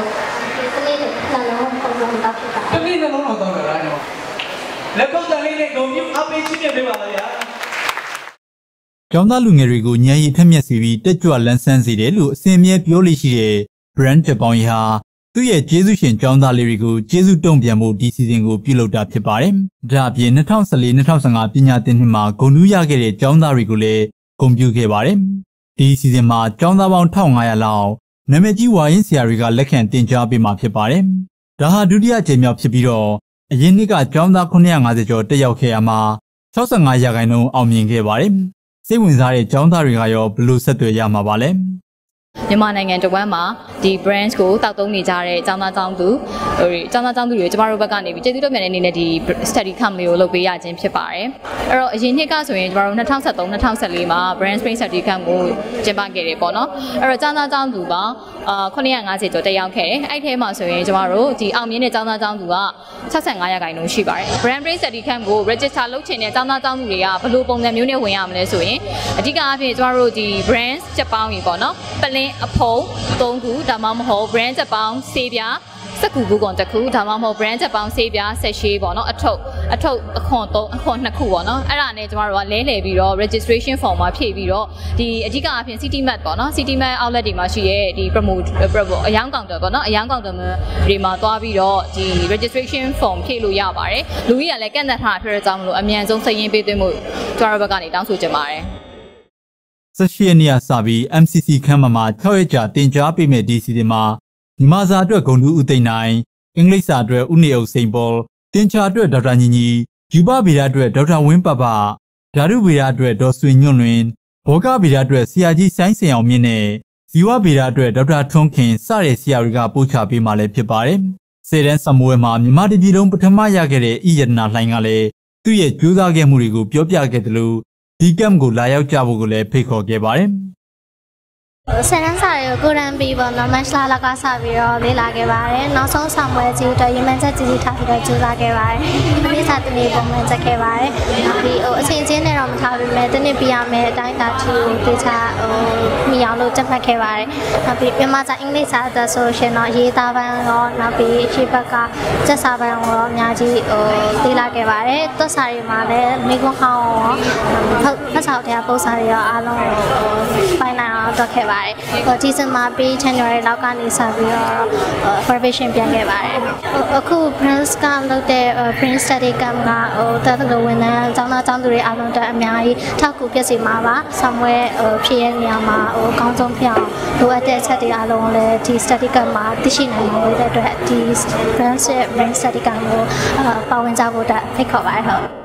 လို့ကလေးကနှလုံးပုံပုံတောက်ဖြစ်တာကလေးနှလုံးတော့တောက်တာလားနော်လက်ကုပ်တန်လေးနဲ့ဂုံမြုပ်အပေးချစ်ပြပေးပါလားဗျာကျောင်းသားလူငယ်တွေကိုညံရီထက်မြက်စီပြီးတက်ကြွလန်းဆန်းစေတယ်လို့အစင်မြဲပြောလို့ရှိတဲ့ brand တပေါင်းရာသူ့ရဲ့ကျေးဇူးရှင်ကျောင်းသားလေးတွေကိုကျေးဇူးတုံ့ပြန်မှုဒီစီစဉ်ကိုပြုလုပ်တာဖြစ်ပါတယ်။ဒါအပြင်2014-2015ပညာသင်နှစ်မှာဂုဏ်ထူးရခဲ့တဲ့ကျောင်းသားတွေကိုလည်းဂုဏ်ပြုခဲ့ပါတယ်။ဒီစီစဉ်မှာကျောင်းသားပေါင်း1500လောက် နာမည်ကြီးဝါရင်ဆရာတွေကလက်ခံတင်ကြားပေးမှာဖြစ်ပါတယ်။ဒါဟာဒုတိယကြိမ်မြောက်ဖြစ်ပြီးတော့အရင်နှစ်ကကျောင်းသား950ကျော်တက်ရောက်ခဲ့ရမှာ65ရာခိုင်နှုန်းအောင်မြင်ခဲ့ပါတယ်။စိတ်ဝင်စားတဲ့ကျောင်းသားတွေကရောဘယ်လိုဆက်သွယ်ရမှာပါလဲ။ မြန်မာနိုင်ငံတဝမ်းမှာဒီ brands ကိုတောက်သုံးနေကြတဲ့အကြောင်းသားအကြောင်းသူဟိုအကြောင်းသားအကြောင်းသူတွေကျမတို့ဘက်ကနေပြီးကျေးဇူးတော်မြတ်တဲ့အနေနဲ့ဒီ study camp လေးကိုလုပ်ပေးရခြင်းဖြစ်ပါတယ်။အဲ့တော့အရင်နှစ်ကဆိုရင်ကျမတို့2013 2014မှာ brand spring study camp ကိုကျင်းပခဲ့တယ်ပေါ့နော်။အဲ့တော့အကြောင်းသားအကြောင်းသူကအာ950ကျော်တက်ရောက်ခဲ့တယ်။အဲ့ထဲမှာဆိုရင်ကျမတို့ဒီအောင်မြင်တဲ့အကြောင်းသားအကြောင်းသူက65ရာခိုင်နှုန်းရှိပါတယ်။ brand spring study camp ကို register လုပ်ချင်တဲ့အကြောင်းသားအကြောင်းသူတွေကဘယ်လိုပုံစံမျိုးနဲ့ဝင်ရမလဲဆိုရင်အဓိကအားဖြင့်ကျမတို့ဒီ brands ချက်ပေါင်းကြီးပေါ့နော်။ပလင်းအဖုံ၃ခုဒါမှမဟုတ် brand ချက်ပေါင်းဆေးပြားစက်ကူကူကွန်တစ်ခုဒါမှမဟုတ် brand ချက်ပေါင်းဆေးပြားဆက်ရှိပေါ့နော်အထုပ်အထုပ်အခွန်၃အခွန်2ခုပေါ့နော်အဲ့ဒါနဲ့ကျမတို့ကလဲလှယ်ပြီးတော့ registration form မှာဖြည့်ပြီးတော့ဒီအဓိကအဖြစ် city map ပေါ့နော် city map outlet တွေမှာရှိရဲ့ဒီ promote အယောင်ကောင်တယ်ပေါ့နော်အယောင်ကောင်တယ်တွေမှာသွားပြီးတော့ဒီ registration form ဖြည့်လို့ရပါတယ်လူကြီးကလည်းကန့်သတ်ထားဖြစ်တဲ့အကြောင်းမလို့အမြန်ဆုံးစည်ရင်းပေးသွင်းမှုကျမတို့ဘက်ကနေတောင်းဆိုချင်ပါတယ် 18ရက်နေ့ကစပြီး MCC ခန်းမှာမှာ6ရက်ကြာတင် जा ပေးမဲ့ဒီစီစဉ်မှာမြန်မာစာအတွက်ဂုံတူးဦးသိန်းနိုင်အင်္ဂလိပ်စာအတွက်ဦးနေအောင်စိန်ပေါ်တင်ချာအတွက်ဒေါက်တာညီညီယူပဗေဒအတွက်ဒေါက်တာဝင်းပပဓာတုဗေဒအတွက်ဒေါ်ဆွေညွန့်လွင်ဘောဂဗေဒအတွက်ဆရာကြီးဆိုင်းစင်အောင်မြင့်နဲ့ဇီဝဗေဒအတွက်ဒေါက်တာထွန်းခင်စတဲ့ဆရာတွေကပို့ချပေးမှလည်းဖြစ်ပါတယ်။စေတန်းစမွေးမှာမြမတပြည်လုံးပထမရခဲ့တဲ့ဤရတနာလှိုင်းကလည်းသူ့ရဲ့ကြိုးစားခဲ့မှုတွေကိုပြောပြခဲ့တယ်လို့ ဒီကမ်ကိုလာရောက်ကြဖို့ကိုလည်းဖိတ်ခေါ်ခဲ့ပါတယ်။ဆယ်တန်းစာတွေကိုကိုရန်ပြီးပေါ့နော်မတ်လာလကစပြီးတော့လေ့လာခဲ့ပါတယ်နောက်ဆုံးဆောင်ပွဲကြီးတော့ရေမန်ချက်ကြီးကြီးထားပြီးတော့ကြိုးစားခဲ့ပါတယ်ဒီနေ့စာတနေ့ပုံမှန်ချက်ခဲ့ပါတယ်နောက်ပြီး ထားပေမဲ့တနေ့ပြရမယ်အတိုင်းတာချီကိုတေချာဟိုမိအောင်လို့ချက်မှတ်ခဲ့ပါတယ်နောက်ပြီးမြန်မာစာအင်္ဂလိပ်စာအသက်ဆိုရှင်တော့ရေးသားပိုင်းရောနောက်ပြီးရှေ့ဘက်ကချက်စာပိုင်းရောအများကြီးဟိုလေ့လာခဲ့ပါတယ်သွက်စာတွေမှာလည်းမိကွန်းဟောင်းရောဖတ်စာတရားပုံစာတွေရောအားလုံးပို င်းနိုင်အောင်တွက်ခဲ့ပါတယ်ဟိုဒီဇင်ဘာပြီး January လောက်ကနေစပြီးတော့ preparation ပြန်ခဲ့ပါတယ်အခု Prince ကလုပ်တဲ့ Prince Study Camp ကဟိုတသက်လို့ဝန်ထမ်းကျောင်းသားကျောင်းသူတွေအားလုံးအတွက်အများကြီးထောက်ကူဖြစ်စီမှာပါဆောင်ဝဲဟိုဖြစ်ရဲ့နေရာမှာဟိုအကောင်းဆုံးဖြစ်အောင်လိုအပ်တဲ့အချက်တွေအားလုံးလည်းဒီ Study Camp မှာသိရှိနိုင်မှာလို့တဲ့အတွက်ဒီ Prince Prince Study Camp ကိုပါဝင်ကြဖို့အတွက်ဖိတ်ခေါ်ပါတယ်ဟုတ်